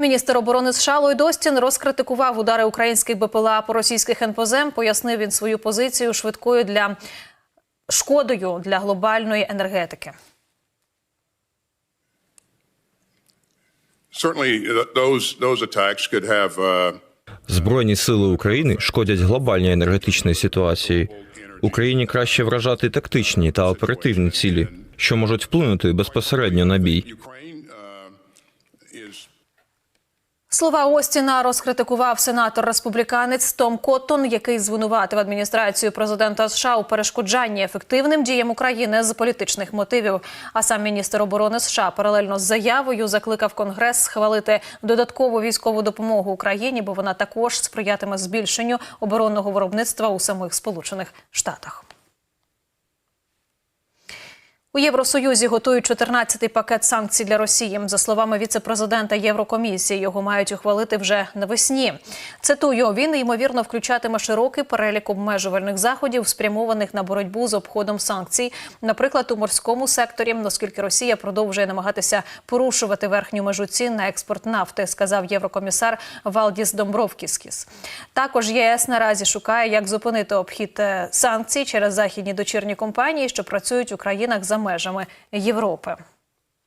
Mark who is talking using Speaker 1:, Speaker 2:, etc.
Speaker 1: Міністр оборони США Ллойд Остін розкритикував удари українських БПЛА по російських НПЗ. Пояснив він свою позицію швидкою для шкодою для глобальної енергетики.
Speaker 2: Have uh,
Speaker 3: Збройні сили України шкодять глобальній енергетичній ситуації. Україні краще вражати тактичні та оперативні цілі, що можуть вплинути безпосередньо на бій.
Speaker 1: Слова Остіна розкритикував сенатор республіканець Том Коттон, який звинуватив адміністрацію президента США у перешкоджанні ефективним діям України з політичних мотивів. А сам міністр оборони США паралельно з заявою закликав Конгрес схвалити додаткову військову допомогу Україні, бо вона також сприятиме збільшенню оборонного виробництва у самих Сполучених Штатах. У Євросоюзі готують 14-й пакет санкцій для Росії. За словами віце-президента Єврокомісії, його мають ухвалити вже навесні. Цитую, він ймовірно включатиме широкий перелік обмежувальних заходів, спрямованих на боротьбу з обходом санкцій, наприклад, у морському секторі, оскільки Росія продовжує намагатися порушувати верхню межу цін на експорт нафти, сказав єврокомісар Валдіс Домбровкіскіс. Також ЄС наразі шукає, як зупинити обхід е, санкцій через західні дочірні компанії, що працюють у країнах межами Європи.